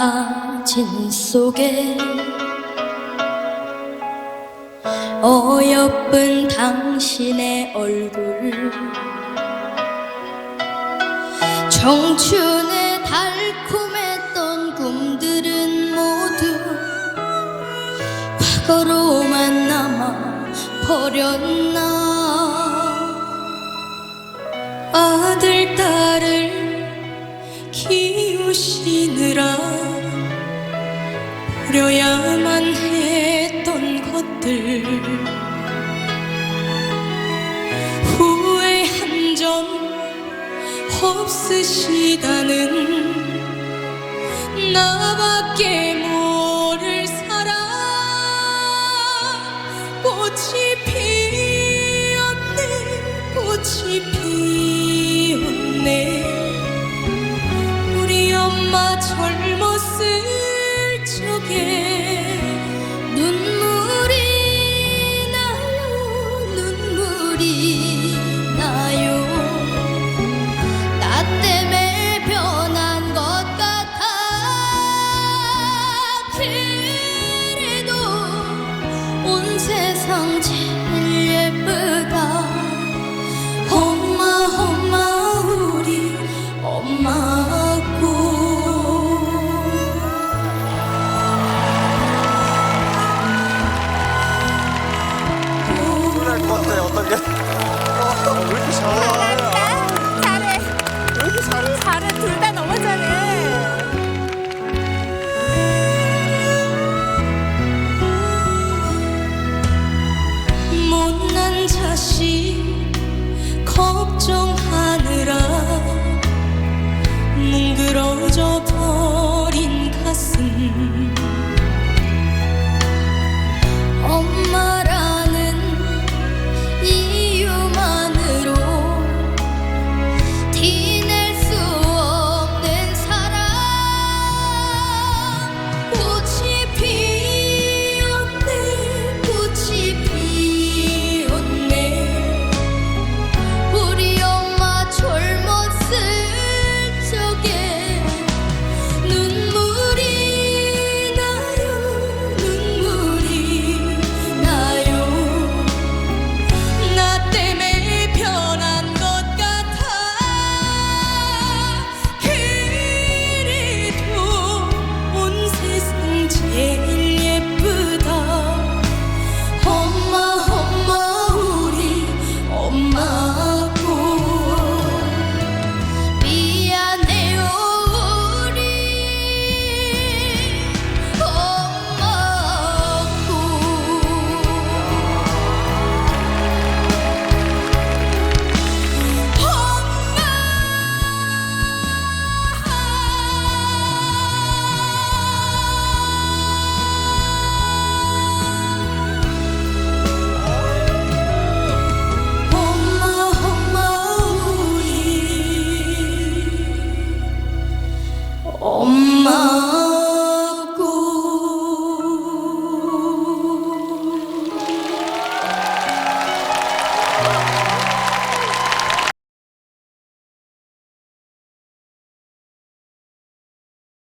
사진 속에 어여쁜 당신의 얼굴 청춘의 달콤했던 꿈들은 모두 과거로만 남아 버렸나? 아들 딸을 버려야만 했던 것들. 후회 한 점 없으시다는 나밖에 모를 사람. 꽃이 피었네 꽃이 피었네. 우리 엄마 젊었을 天 젖어버린 가슴. আল্লাহ